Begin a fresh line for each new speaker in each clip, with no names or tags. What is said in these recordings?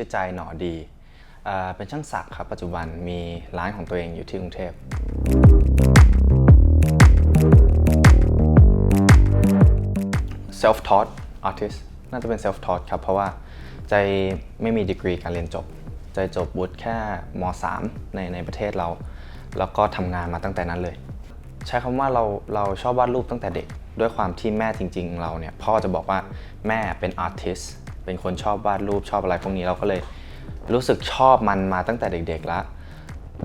ชื่อใจหนอดีเป็นช่างศักดิ์ครับปัจจุบันมีร้านของตัวเองอยู่ที่กรุงเทพ self taught artist น่าจะเป็น self taught ครับ เพราะว่าใจไม่มีดีกรีการเรียนจบ ใจจบวุฒิแค่ม .3 ในในประเทศเรา แล้วก็ทำงานมาตั้งแต่นั้นเลย ใช้คำว่าเราเราชอบวาดรูปตั้งแต่เด็ก ด้วยความที่แม่จริง ๆ เราเนี่ยพ่อจะบอกว่าแม่เป็นอาร์ติส เป็นคนชอบวาดรูปชอบอะไรพวกนี้เราก็เลยรู้สึกชอบมันมาตั้งแต่เด็กๆแล้ว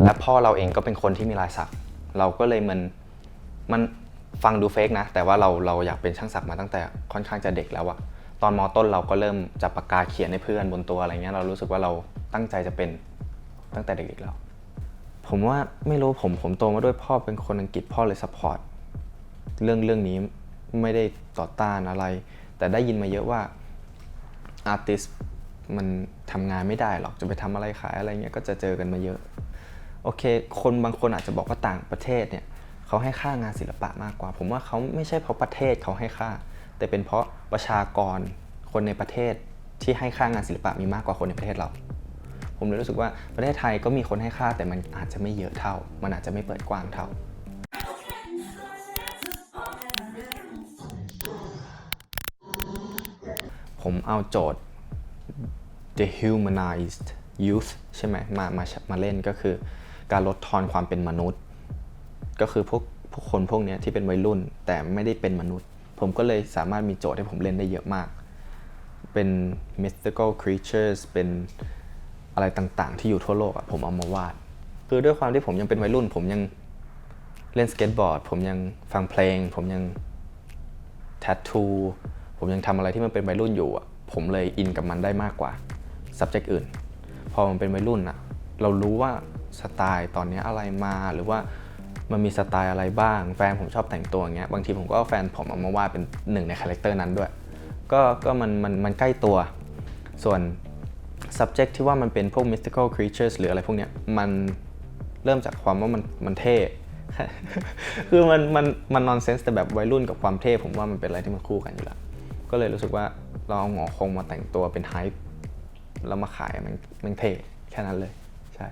และพ่อเราเองก็เป็นคนที่มีลายสัก เราก็เลยมันมันฟังดูเฟกนะ แต่ว่าเราเราอยากเป็นช่างสักมาตั้งแต่ค่อนข้างจะเด็กแล้วอะตอนมต้นเราก็เริ่มจับปากกาเขียนให้เพื่อนบนตัวอะไรเงี้ยเรารู้สึกว่าเราตั้งใจจะเป็นตั้งแต่เด็กๆแล้ว ผมว่าไม่รู้ผมผมโตมาด้วยพ่อเป็นคนอังกฤษพ่อเลยสปอร์ตเรื่องเรื่องนี้ไม่ได้ต่อต้านอะไร แต่ได้ยินมาเยอะว่า อาร์ติสมันทำงานไม่ได้หรอกจะไปทำอะไรขายอะไรเงี้ยก็จะเจอกันมาเยอะ โอเค คนบางคนอาจจะบอกว่าต่างประเทศเนี่ยเขาให้ค่างานศิลปะมากกว่า ผมว่าเขาไม่ใช่เพราะประเทศเขาให้ค่า แต่เป็นเพราะประชากรคนในประเทศที่ให้ค่างานศิลปะมีมากกว่าคนในประเทศเรา ผมเลยรู้สึกว่าประเทศไทยก็มีคนให้ค่าแต่มันอาจจะไม่เยอะเท่า มันอาจจะไม่เปิดกว้างเท่า ผมเอาโจทย์ dehumanized youth ใช่ไหมมามามาเล่นก็คือ การลดทอนความเป็นมนุษย์ ก็คือพวกพวกคนพวกนี้ที่เป็นวัยรุ่นแต่ไม่ได้เป็นมนุษย์ ผมก็เลยสามารถมีโจทย์ให้ผมเล่นได้เยอะมาก เป็น mystical creatures เป็นอะไรต่างๆ ที่อยู่ทั่วโลกอะผมเอามาวาด คือด้วยความที่ผมยังเป็นวัยรุ่น ผมยังเล่นสเก็ตบอร์ด ผมยังฟังเพลง ผมยังแท t ทู ผมยังทำอะไรที่มันเป็นวัยรุ่นอยู่อะผมเลยอินกับมันได้มากกว่า subject อื่น พอมันเป็นวัยรุ่นอะเรารู้ว่าสไตล์ตอนนี้อะไรมาหรือว่ามันมีสไตล์อะไรบ้าง แฟนผมชอบแต่งตัวอย่างเงี้ยบางทีผมก็เอาแฟนผมเอามาวาดเป็นหนึ่งในคาแรคเตอร์นั้นด้วย ก็ก็มันมันมันใกล้ตัว ส่วน subject ที่ว่ามันเป็นพวก mystical creatures หรืออะไรพวกเนี้ยมันเริ่มจากความว่ามันมันเท่ คือมันมันมัน nonsense แต่แบบวัยรุ่นกับความเท่ผมว่ามันเป็นอะไรที่มันคู่กันอยู่แล้ว ก็เลยรู้สึกว่าเราเอาหงอคงมาแต่งตัวเป็นไฮป์แล้วมาขายมันมันเท่แค่นั้นเลยใช่